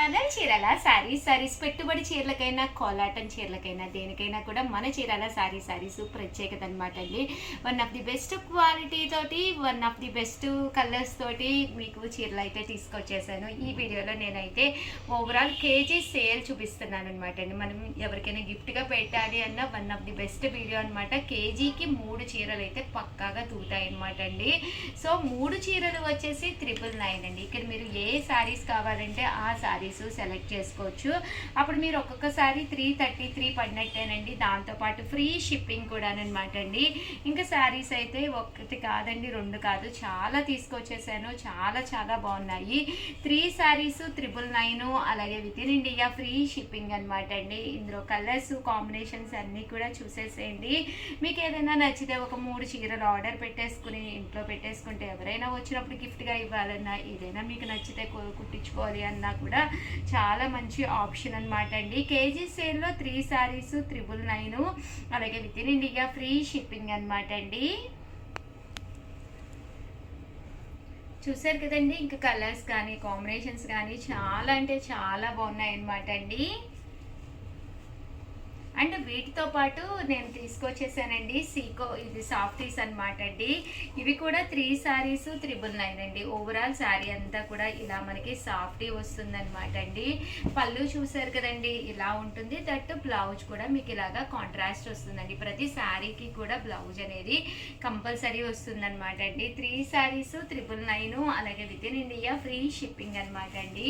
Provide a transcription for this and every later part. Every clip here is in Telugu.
ఛానల్ చీరల? సారీ సారీస్ పెట్టుబడి చీరలకైనా కోలాటం చీరలకైనా దేనికైనా కూడా మన చీరల సారీ సారీస్ ప్రత్యేకత అనమాట అండి. One of the best quality తోటి one of the best colours తోటి మీకు చీరలు అయితే తీసుకొచ్చేసాను. ఈ వీడియోలో నేనైతే ఓవరాల్ కేజీ సేల్ చూపిస్తున్నాను అనమాట అండి. మనం ఎవరికైనా గిఫ్ట్గా పెట్టాలి అన్న one of the best video అనమాట కేజీకి మూడు చీరలు అయితే పక్కాగా తూతాయి అనమాట అండి. సో మూడు చీరలు వచ్చేసి త్రిపుల్ నైన్ అండి. ఇక్కడ మీరు ఏ శారీస్ కావాలంటే ఆ శారీస్ సెలెక్ట్ చేసుకోవచ్చు. అప్పుడు మీరు ఒక్కొక్కసారి త్రీ థర్టీ త్రీ పడినట్టేనండి. దాంతోపాటు ఫ్రీ షిప్పింగ్ కూడా అనమాట అండి. ఇంకా శారీస్ అయితే ఒకటి కాదండి రెండు కాదు. చాలా తీసుకొచ్చేసాను. చాలా చాలా బాగున్నాయి. త్రీ శారీస్ త్రిబుల్ నైన్ అలాగే with in India free shipping అనమాట అండి. ఇందులో కలర్స్ కాంబినేషన్స్ అన్నీ కూడా చూసేసేయండి. మీకు ఏదైనా నచ్చితే ఒక మూడు చీరలు ఆర్డర్ పెట్టేసుకుని ఇంట్లో పెట్టేసుకుంటే ఎవరైనా వచ్చినప్పుడు గిఫ్ట్గా ఇవ్వాలన్నా ఏదైనా మీకు నచ్చితే కుట్టించుకోవాలి అన్నా కూడా చాలా మంచి ఆప్షన్ అనమాట అండి. కేజీ సేల్లో త్రీ శారీస్ త్రిబుల్ నైన్ అలాగే with in India free shipping అనమాట అండి. చూసారు కదండి ఇంకా కలర్స్ కానీ కాంబినేషన్స్ కానీ చాలా అంటే చాలా బాగున్నాయి అనమాట అండి. అండ్ వీటితో పాటు నేను తీసుకొచ్చేసానండి సీకో ఇది సాఫ్టీస్ అనమాట అండి. ఇవి కూడా త్రీ శారీస్ త్రిబుల్ నైన్ అండి. ఓవరాల్ శారీ అంతా కూడా ఇలా మనకి సాఫ్టీ వస్తుందన్నమాట అండి. పళ్ళు చూసారు కదండి ఇలా ఉంటుంది. దట్ బ్లౌజ్ కూడా మీకు ఇలాగా కాంట్రాస్ట్ వస్తుందండి. ప్రతి శారీకి కూడా బ్లౌజ్ అనేది కంపల్సరీ వస్తుందన్నమాట అండి. త్రీ శారీస్ త్రిబుల్ నైన్ అలాగే with in India free shipping అనమాట అండి.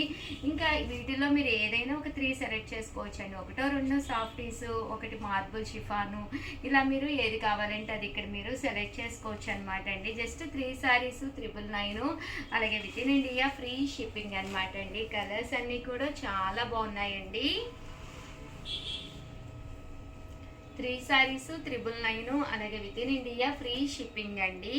ఇంకా వీటిలో మీరు ఏదైనా ఒక త్రీ సెలెక్ట్ చేసుకోవచ్చండి. ఒకటో రెండో సాఫ్టీసు ఒకటి మార్బుల్ షిఫాను. ఇలా మీరు ఏది కావాలంటే అది ఇక్కడ మీరు సెలెక్ట్ చేసుకోవచ్చు అనమాట అండి. Just three saris triple nine అలాగే with in India free shipping అనమాట అండి. కలర్స్ అన్నీ కూడా చాలా బాగున్నాయండి. త్రీ సారీస్ త్రిబుల్ నైన్ అలాగే with in India free shipping అండి.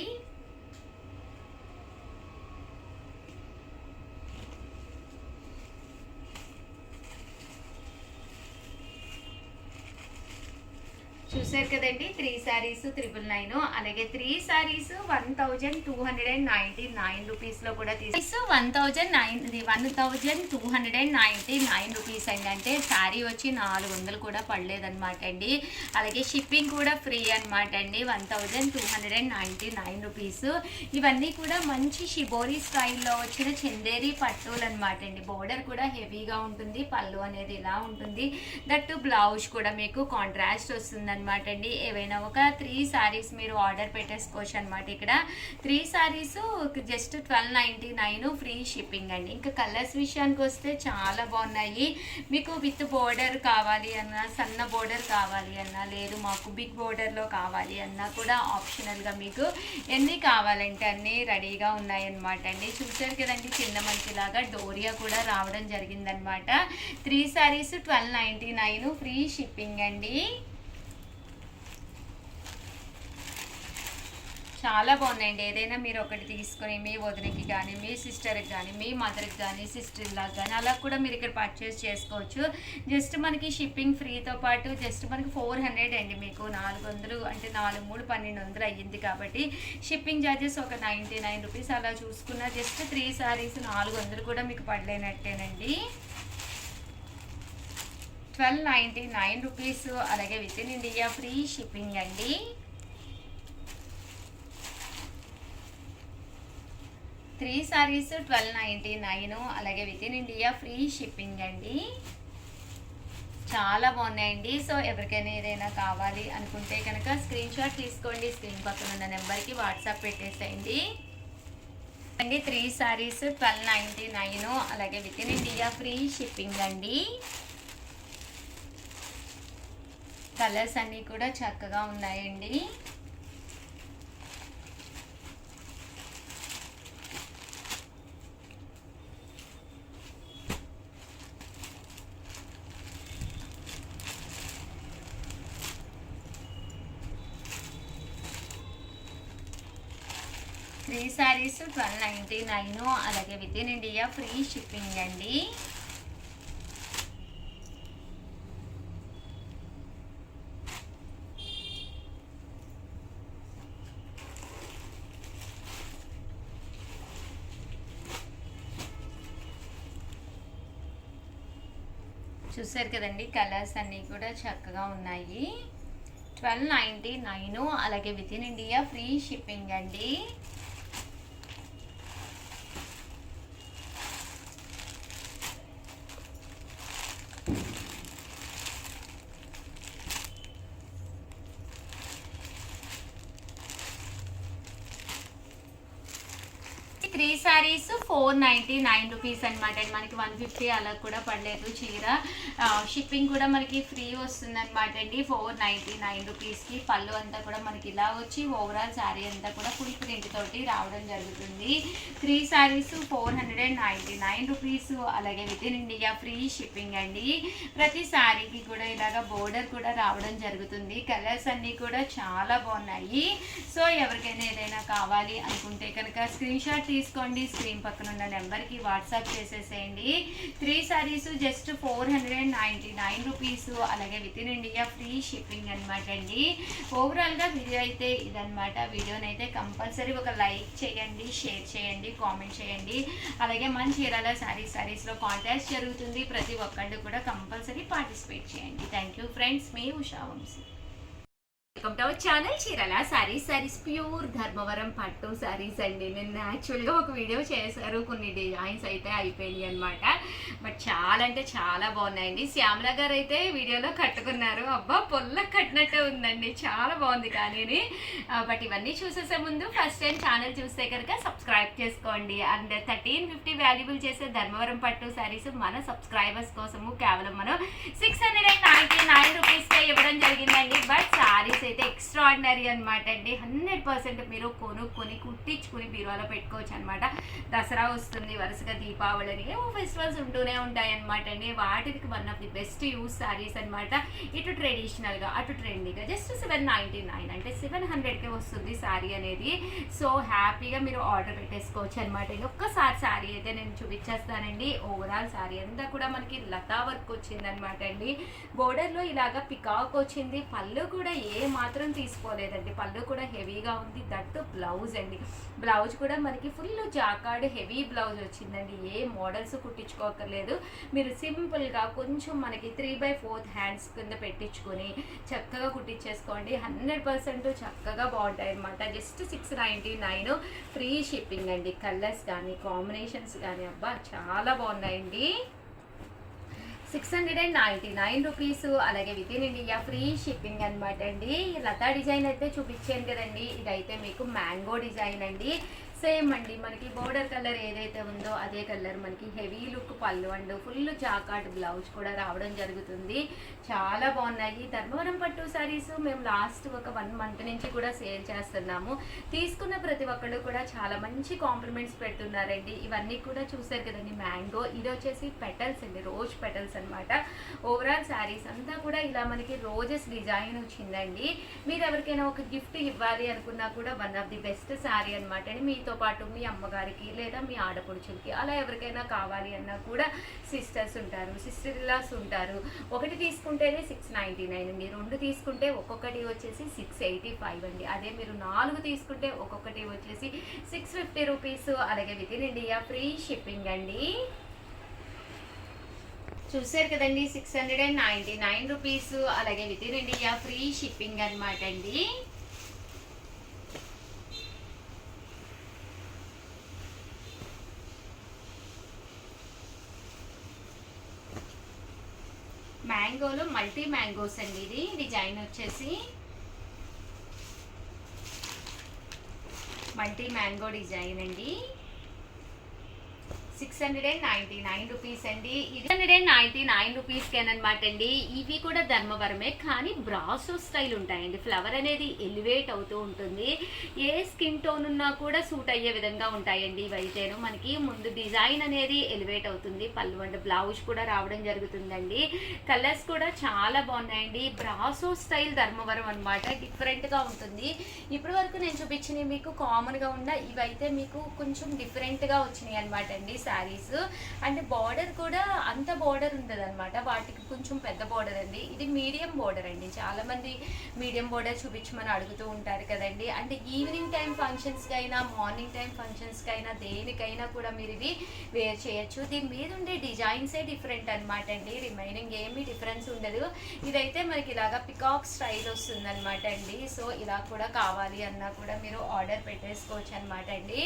చూసారు కదండి త్రీ శారీస్ త్రిబుల్ నైన్ అలాగే three saris one thousand two hundred and ninety nine రూపీస్లో కూడా తీసు one thousand nine one thousand two hundred and ninety nine rupees అండి. అంటే శారీ వచ్చి నాలుగు వందలు కూడా పడలేదన్నమాట అండి. అలాగే షిప్పింగ్ కూడా ఫ్రీ అనమాట అండి. One thousand two hundred and ninety nine rupees ఇవన్నీ కూడా మంచి షిబోరి స్టైల్లో వచ్చిన చందేరి పట్టులు అనమాట అండి. బోర్డర్ కూడా హెవీగా ఉంటుంది పళ్ళు అనేది ఇలా ఉంటుంది. దట్టు బ్లౌజ్ కూడా మీకు కాంట్రాస్ట్ వస్తుంది అనమాట అండి. ఏవైనా ఒక త్రీ సారీస్ మీరు ఆర్డర్ పెట్టేసుకోవచ్చు అనమాట ఇక్కడ. Three saris just twelve ninety nine free shipping అండి. ఇంకా కలర్స్ విషయానికి వస్తే చాలా బాగున్నాయి. మీకు విత్ బోర్డర్ కావాలి అన్నా సన్న బోర్డర్ కావాలి అన్నా లేదు మాకు బిగ్ బోర్డర్లో కావాలి అన్నా కూడా ఆప్షనల్గా మీకు ఎన్ని కావాలంటే అన్నీ రెడీగా ఉన్నాయన్నమాట అండి. చూసారు కదండి చిన్న మంచిలాగా డోరియా కూడా రావడం జరిగిందనమాట three saris twelve ninety nine free shipping అండి. చాలా బాగున్నాయండి. ఏదైనా మీరు ఒకటి తీసుకొని మీ వదినకి కానీ మీ సిస్టర్కి కానీ మీ మదర్కి కానీ సిస్టర్లాగా కానీ అలా కూడా మీరు ఇక్కడ పర్చేస్ చేసుకోవచ్చు. జస్ట్ మనకి షిప్పింగ్ ఫ్రీతో పాటు జస్ట్ మనకి ఫోర్ హండ్రెడ్ అండి మీకు. నాలుగు వందలు అంటే నాలుగు మూడు పన్నెండు వందలు అయ్యింది కాబట్టి షిప్పింగ్ ఛార్జెస్ ఒక నైంటీ నైన్ రూపీస్ అలా చూసుకున్న జస్ట్ త్రీ సారీస్ నాలుగు వందలు కూడా మీకు పడలేనట్టేనండి. ట్వెల్వ్ నైంటీ నైన్ రూపీస్ అలాగే with in India free shipping అండి. Three saris twelve ninety nine అలాగే with in India free shipping అండి. చాలా బాగున్నాయండి. సో ఎవరికైనా ఏదైనా కావాలి అనుకుంటే కనుక స్క్రీన్ షాట్ తీసుకోండి. స్క్రీన్ పక్కన ఉన్న నెంబర్కి వాట్సాప్ పెట్టేసేయండి. అండి three saris twelve ninety nine అలాగే with in India free shipping అండి. కలర్స్ అన్నీ కూడా చక్కగా ఉన్నాయండి three saris twelve ninety nine అలాగే with in India free shipping అండి. చూసారు కదండి కలర్స్ అన్నీ కూడా చక్కగా ఉన్నాయి. ట్వెల్వ్ నైంటీ నైన్ అలాగే with in India free shipping అండి. Three saris four ninety nine rupees అనమాట మనకి వన్ ఫిఫ్టీ అలా కూడా పడలేదు చీర. షిప్పింగ్ కూడా మనకి ఫ్రీ వస్తుంది అనమాట అండి. ఫోర్ నైంటీ నైన్ రూపీస్కి పళ్ళు అంతా కూడా మనకి ఇలా వచ్చి ఓవరాల్ శారీ అంతా కూడా ఫుల్ ప్రింట్ తోటి రావడం జరుగుతుంది. Three saris four hundred and ninety nine rupees. అలాగే with in India free shipping అండి. ప్రతి శారీకి కూడా ఇలాగ బోర్డర్ కూడా రావడం జరుగుతుంది. కలర్స్ అన్నీ కూడా చాలా బాగున్నాయి. సో ఎవరికైనా ఏదైనా కావాలి అనుకుంటే కనుక స్క్రీన్ షాట్ తీసుకోండి. స్క్రీన్ పక్కన ఉన్న నెంబర్కి వాట్సాప్ చేసేసేయండి. Three saris just four hundred and ninety nine rupees. అలాగే with in India free shipping అనమాట అండి. ఓవరాల్గా వీడియో అయితే ఇదనమాట వీడియోని అయితే కంపల్సరీ ఒక లైక్ చేయండి షేర్ చేయండి కామెంట్ చేయండి. అలాగే మన చీరాల శారీ సారీస్లో కాంటాక్ట్ జరుగుతుంది. ప్రతి ఒక్కళ్ళు కూడా కంపల్సరీ పార్టిసిపేట్ చేయండి. Thank you friends me Usha Vamsi. Welcome to our channel చీరల సారీస్ సారీస్ ప్యూర్ ధర్మవరం పట్టు సారీస్ అండి. నేను యాక్చువల్గా ఒక వీడియో చేశారు. కొన్ని డిజైన్స్ అయితే అయిపోయినాయి అనమాట బట్ చాలా అంటే చాలా బాగున్నాయండి. శ్యామల గారు అయితే వీడియోలో కట్టుకున్నారు. అబ్బా పొల్ల కట్టినట్టే ఉందండి. చాలా బాగుంది కానీ బట్ ఇవన్నీ చూసేసే ముందు ఫస్ట్ టైం ఛానల్ చూస్తే కనుక సబ్స్క్రైబ్ చేసుకోండి. అండ్ థర్టీన్ ఫిఫ్టీ వాల్యుబుల్ చేసే ధర్మవరం పట్టు సారీస్ మన సబ్స్క్రైబర్స్ కోసము కేవలం మనం six hundred and ninety nine రూపీస్కే ఇవ్వడం జరిగిందండి. బట్ సారీస్ అయితే ఎక్స్ట్రాడినరీ అనమాట అండి. హండ్రెడ్ పర్సెంట్ మీరు కొనుక్కొని కుట్టించుకుని బీరువాలో పెట్టుకోవచ్చు అనమాట దసరా వస్తుంది వరుసగా దీపావళి అని ఏవో ఫెస్టివల్స్ ఉంటూనే ఉంటాయి అనమాట అండి. వాటికి one of the best use saris అనమాట ఇటు ట్రెడిషనల్గా అటు ట్రెండీగా జస్ట్ సెవెన్ నైంటీ నైన్ అంటే సెవెన్ హండ్రెడ్కే వస్తుంది శారీ అనేది. సో హ్యాపీగా మీరు ఆర్డర్ పెట్టేసుకోవచ్చు అనమాట ఒక్కసారి శారీ అయితే నేను చూపించేస్తానండి. ఓవరాల్ శారీ అంతా కూడా మనకి లతా వర్క్ వచ్చిందనమాట అండి. బోర్డర్లో ఇలాగా పికాక్ వచ్చింది. పళ్ళు కూడా ఏ మాత్రం తీసుకోలేదండి. పళ్ళు కూడా హెవీగా ఉంది. దట్టు బ్లౌజ్ అండి. బ్లౌజ్ కూడా మనకి ఫుల్ జాకాడ్ హెవీ బ్లౌజ్ వచ్చిందండి. ఏ మోడల్స్ కుట్టించుకోకర్లేదు మీరు సింపుల్గా కొంచెం మనకి త్రీ బై ఫోర్త్ హ్యాండ్స్ కింద పెట్టించుకొని చక్కగా కుట్టించేసుకోండి. హండ్రెడ్ పర్సెంట్ చక్కగా బాగుంటాయి అనమాట just six ninety nine free shipping అండి. కలర్స్ కానీ కాంబినేషన్స్ కానీ. అబ్బా చాలా బాగున్నాయండి. Six hundred and ninety nine rupees అలాగే with in India free shipping అనమాట అండి. లతా డిజైన్ అయితే చూపించాను కదండి. ఇదైతే మీకు మ్యాంగో డిజైన్ అండి. సేమ్ అండి. మనకి బోర్డర్ కలర్ ఏదైతే ఉందో అదే కలర్ మనకి హెవీ లుక్ పళ్ళు అండ్ ఫుల్ జాకాట్ బ్లౌజ్ కూడా రావడం జరుగుతుంది. చాలా బాగున్నాయి. ధర్మవరం పట్టు శారీస్ మేము లాస్ట్ ఒక వన్ మంత్ నుంచి కూడా సేల్ చేస్తున్నాము. తీసుకున్న ప్రతి ఒక్కళ్ళు కూడా చాలా మంచి కాంప్లిమెంట్స్ పెడుతున్నారండి. ఇవన్నీ కూడా చూసారు కదండి మ్యాంగో. ఇది వచ్చేసి పెటల్స్ అండి రోజ్ పెటల్స్ అనమాట ఓవరాల్ శారీస్ అంతా కూడా ఇలా మనకి రోజెస్ డిజైన్ వచ్చిందండి. మీరు ఎవరికైనా ఒక గిఫ్ట్ ఇవ్వాలి అనుకున్నా కూడా one of the best sari అనమాట అండి. మీతో పాటు మీ అమ్మగారికి లేదా మీ ఆడపడుచులకి అలా ఎవరికైనా కావాలి అన్నా కూడా సిస్టర్స్ ఉంటారు సిస్టర్ ఇలాస్ ఉంటారు. ఒకటి తీసుకుంటేనే సిక్స్ నైంటీ నైన్ అండి. రెండు తీసుకుంటే ఒక్కొక్కటి వచ్చేసి సిక్స్ ఎయిటీ ఫైవ్ అండి. అదే మీరు నాలుగు తీసుకుంటే ఒక్కొక్కటి వచ్చేసి సిక్స్ ఫిఫ్టీ రూపీస్ అలాగే with in India free shipping అండి. చూసారు కదండి six hundred and ninety nine rupees అలాగే with in India free shipping అనమాట అండి. మ్యాంగోలో మల్టీ మ్యాంగోస్ అండి ఇది. డిజైన్ వచ్చేసి మల్టీ మ్యాంగో డిజైన్ అండి. Six hundred and ninety nine rupees అండి. ఇది హండ్రెడ్ అండ్ నైంటీ నైన్ రూపీస్కేనమాట అండి. ఇవి కూడా ధర్మవరమే కానీ బ్రాసో స్టైల్ ఉంటాయండి. ఫ్లవర్ అనేది ఎలివేట్ అవుతూ ఉంటుంది. ఏ స్కిన్ టోన్ ఉన్నా కూడా సూట్ అయ్యే విధంగా ఉంటాయండి ఇవైతేను మనకి ముందు డిజైన్ అనేది ఎలివేట్ అవుతుంది. పళ్ళు అంటే బ్లౌజ్ కూడా రావడం జరుగుతుందండి. కలర్స్ కూడా చాలా బాగున్నాయండి. బ్రాసో స్టైల్ ధర్మవరం అనమాట డిఫరెంట్గా ఉంటుంది. ఇప్పటి వరకు నేను చూపించినవి మీకు కామన్గా ఉన్న ఇవైతే మీకు కొంచెం డిఫరెంట్గా వచ్చినాయి అనమాట అండి. శారీస్. అండ్ బార్డర్ కూడా అంత బార్డర్ బోర్డర్ ఉంటుంది అనమాట వాటికి కొంచెం పెద్ద బోర్డర్ అండి. ఇది మీడియం బోర్డర్ అండి. చాలా మంది మీడియం బార్డర్ చూపించమని అడుగుతూ ఉంటారు కదండి. అంటే ఈవినింగ్ టైం ఫంక్షన్స్కి అయినా మార్నింగ్ టైం ఫంక్షన్స్కి అయినా దేనికైనా కూడా మీరు ఇది వేర్ చేయొచ్చు. దీని మీద ఉండే డిజైన్సే డిఫరెంట్ అనమాట అండి. రిమైనింగ్ ఏమీ డిఫరెన్స్ ఉండదు. ఇదైతే మనకి ఇలాగా పికాక్ స్టైల్ వస్తుంది అనమాట అండి. సో ఇలా కూడా కావాలి అన్నా కూడా మీరు ఆర్డర్ పెట్టేసుకోవచ్చు అనమాట అండి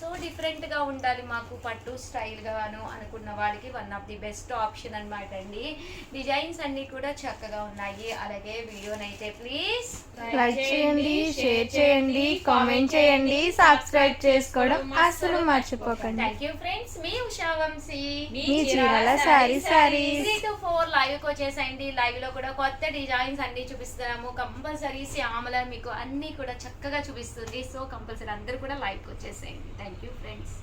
సో డిఫరెంట్గా ఉండాలి మాకు పట్టు స్టైల్ గాను అనుకున్న వాళ్ళకి one of the best option అనమాట అండి. డిజైన్స్ అన్ని కూడా చక్కగా ఉన్నాయి. అలాగే వీడియోనైతే ప్లీజ్ లైక్ చేయండి షేర్ చేయండి కామెంట్ చేయండి సబ్స్క్రైబ్ చేసుకోవడం అస్సలు మర్చిపోకండి. థ్యాంక్ యూ ఫ్రెండ్స్ మీ ఉషా వంశీ మీ చీరల sorry sorry three to four లైవ్కి వచ్చేసండి. లైవ్లో కూడా కొత్త డిజైన్స్ అన్ని చూపిస్తున్నాము. కంపల్సరీ శ్యామల మీకు అన్ని కూడా చక్కగా చూపిస్తుంది. సో కంపల్సరీ అందరూ కూడా లైవ్కి వచ్చేసేయండి. Thank you friends